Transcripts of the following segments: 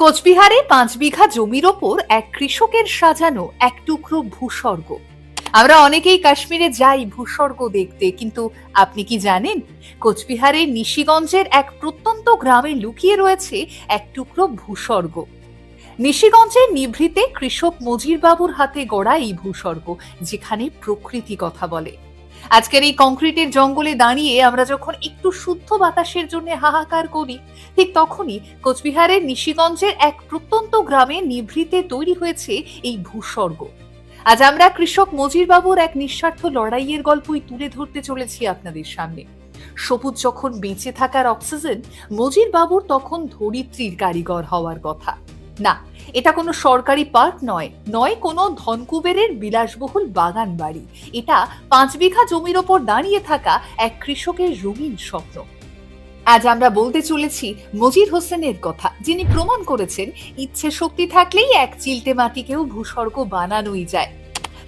কোচবিহারে পাঁচ বিঘা জমির ওপর এক কৃষকের সাজানো এক টুকরো ভূস্বর্গ। আমরা অনেকেই কাশ্মীরে যাই ভূস্বর্গ দেখতে, কিন্তু আপনি কি জানেন? কোচবিহারের নিশিগঞ্জের এক প্রত্যন্ত গ্রামে লুকিয়ে রয়েছে এক টুকরো ভূস্বর্গ। নিশিগঞ্জের নিভৃতে কৃষক মজির বাবুর হাতে গড়া এই ভূস্বর্গ, যেখানে প্রকৃতি কথা বলে। আজকের এই কংক্রিটের জঙ্গলে দাঁড়িয়ে আমরা যখন একটু শুদ্ধ বাতাসের জন্য হাহাকার করি, ঠিক তখনই কোচবিহারের নিশিগঞ্জের এক প্রত্যন্ত গ্রামে নিভৃতে তৈরি হয়েছে এই ভূস্বর্গ। আজ আমরা কৃষক মজিরবাবুর এক নিঃস্বার্থ লড়াইয়ের গল্পই তুলে ধরতে চলেছি আপনাদের সামনে। সবুজ যখন বেঁচে থাকার অক্সিজেন মজির বাবুর তখন ধরিত্রীর কারিগর হওয়ার কথা। না, এটা কোনো সরকারি পার্ক নয় নয় কোনো ধনকুবেরের বিলাসবহুল বাগান বাড়ি। এটা পাঁচ বিঘা জমির ওপর দাঁড়িয়ে থাকা এক কৃষকের রঙিন স্বপ্ন। আজ আমরা বলতে চলেছি মজির হোসেনের কথা, যিনি প্রমাণ করেছেন ইচ্ছে শক্তি থাকলেই এক চিলটে মাটিকেও ভূস্বর্গ বানানোই যায়।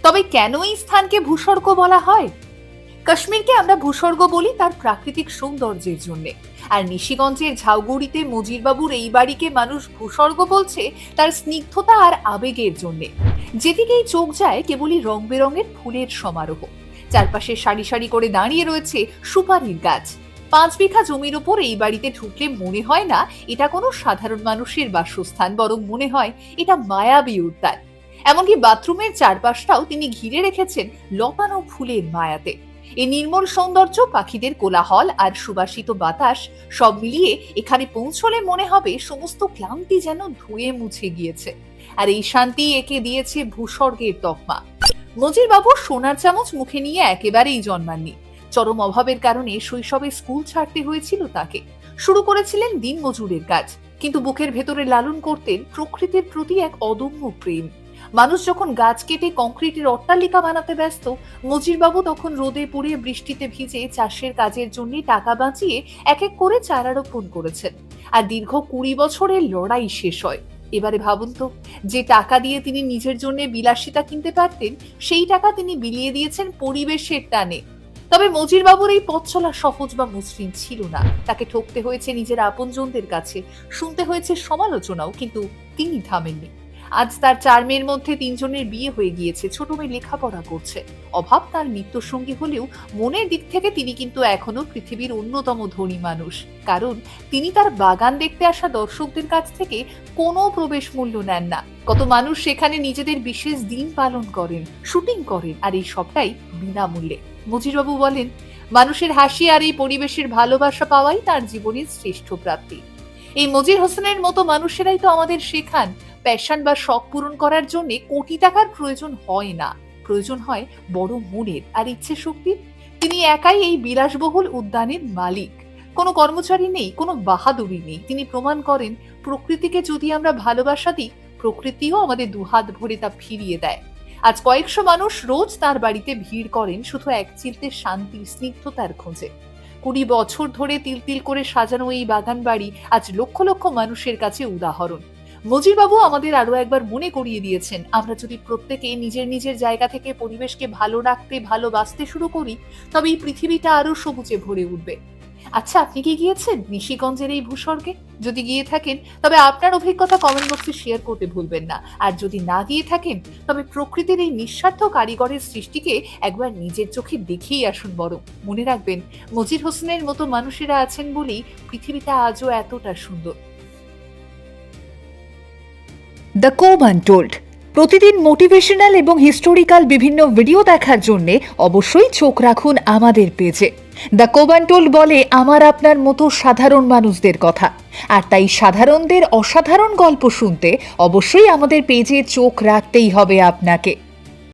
তবে কেন এই স্থানকে ভূস্বর্গ বলা হয়? কাশ্মীরকে আমরা ভূস্বর্গ বলি তার প্রাকৃতিক সৌন্দর্যের জন্য। আর নিশিগঞ্জের ঝাউগুড়িতে মজিরবাবুর এই বাড়িকে মানুষ ভূস্বর্গ বলছে তার স্নিগ্ধতা আর আবেগের জন্য। যেদিকেই চোখ যায় কেবলই রং বেরঙের ফুলের সমারোহ। চারপাশে সারি সারি করে দাঁড়িয়ে রয়েছে সুপারির গাছ। পাঁচ বিঘা জমির ওপর এই বাড়িতে ঢুকলে মনে হয় না এটা কোনো সাধারণ মানুষের বাসস্থান, বরং মনে হয় এটা মায়াবী উদ্যান। এমনকি বাথরুমের চারপাশটাও তিনি ঘিরে রেখেছেন লতানো ফুলের মায়াতে। এই নির্মল সৌন্দর্য, পাখিদের কোলাহল আর সুবাসিত বাতাস সব মিলিয়ে এখানে পৌঁছলে মনে হবে সমস্ত ক্লান্তি যেন ধুয়ে মুছে গিয়েছে। আর এই শান্তি একে দিয়েছে ভূস্বর্গের তকমা। মজির বাবু সোনার চামচ মুখে নিয়ে একেবারেই জন্মাননি। চরম অভাবের কারণে শৈশবে স্কুল ছাড়তে হয়েছিল তাকে। শুরু করেছিলেন দিন মজুরের কাজ। কিন্তু বুকের ভেতরে লালন করতেন প্রকৃতির প্রতি এক অদম্য প্রেম। মানুষ যখন গাছ কেটে কংক্রিটের অট্টালিকা বানাতে ব্যস্ত, মজিরবাবু তখন রোদে পুড়ে বৃষ্টিতে ভিজে চাষের কাজের জন্য টাকা বাঁচিয়ে এক এক করে চারা রোপণ করেছেন। আর দীর্ঘ কুড়ি বছরের লড়াই শেষ হয়। এবারে ভাবুন তো, যে টাকা দিয়ে তিনি নিজের জন্য বিলাসিতা কিনতে পারতেন, সেই টাকা তিনি বিলিয়ে দিয়েছেন পরিবেশের টানে। তবে মজিরবাবুর এই পথ চলা সহজ বা মসৃণ ছিল না। তাকে ঠকতে হয়েছে নিজের আপনজনদের কাছে, শুনতে হয়েছে সমালোচনাও, কিন্তু তিনি থামেননি। আজ তার চার মেয়ের মধ্যে তিনজনের বিয়ে হয়ে গিয়েছে। ছোট মেয়ে লেখাপড়া করছে। অভাব তার মৃত্যুসঙ্গী হলেও মনের দিক থেকে তিনি কিন্তু এখনও পৃথিবীর অন্যতম ধনী মানুষ। কারণ তিনি তার বাগান দেখতে আসা দর্শকদের কাছ থেকে কোনো প্রবেশ মূল্য নেন না। কত মানুষ সেখানে নিজেদের বিশেষ দিন পালন করেন, শুটিং করেন আর এই সবটাই বিনামূল্যে। মজিরবাবু বলেন, মানুষের হাসি আর এই পরিবেশের ভালোবাসা পাওয়াই তার জীবনের শ্রেষ্ঠ প্রাপ্তি। এই মজির হোসেনের মতো মানুষেরাই তো আমাদের শেখান প্যাশন বা শখ পূরণ করার জন্য কোটি টাকার প্রয়োজন হয় না। প্রয়োজন হয় বড় মনের আর ইচ্ছে শক্তির। তিনি একাই এই বিলাসবহুল উদ্যানের মালিক। কোনো কর্মচারী নেই, কোনো বাহাদুরি নেই। তিনি প্রমাণ করেন, প্রকৃতিকে যদি আমরা ভালোবাসা দিই, প্রকৃতিও আমাদের দুহাত ভরে তা ফিরিয়ে দেয়। আজ কয়েকশো মানুষ রোজ তার বাড়িতে ভিড় করেন শুধু এক চিলতে শান্তি, স্নিগ্ধতার খোঁজে। কুড়ি বছর ধরে তিল তিল করে সাজানো এই বাগান বাড়ি আজ লক্ষ লক্ষ মানুষের কাছে উদাহরণ। মজিরবাবু আমাদের আরও একবার মনে করিয়ে দিয়েছেন, আমরা যদি প্রত্যেকে নিজের নিজের জায়গা থেকে পরিবেশকে ভালো রাখতে ভালোবাসতে শুরু করি, তবে এই পৃথিবীটা আরও সবুজে ভরে উঠবে। আচ্ছা আপনি কি গিয়েছেন নিশিগঞ্জের এই ভূস্বর্গে? যদি গিয়ে থাকেন, তবে আপনার অভিজ্ঞতা কমেন্ট বক্সে শেয়ার করতে ভুলবেন না। আর যদি না গিয়ে থাকেন, তবে প্রকৃতির এই নিঃস্বার্থ কারিগরের সৃষ্টিকে একবার নিজের চোখে দেখেই আসুন বরং। মনে রাখবেন, মজির হোসেনের মতো মানুষেরা আছেন বলেই পৃথিবীটা আজও এতটা সুন্দর। দ্য কোব আনটোল্ড প্রতিদিন মোটিভেশনাল এবং হিস্টোরিক্যাল বিভিন্ন ভিডিও দেখার জন্যে অবশ্যই চোখ রাখুন আমাদের পেজে দ্য কোবান্টোল বলে, আমার আপনার মতো সাধারণ মানুষদের কথা। আর তাই সাধারণদের অসাধারণ গল্প শুনতে অবশ্যই আমাদের পেজে চোখ রাখতেই হবে আপনাকে।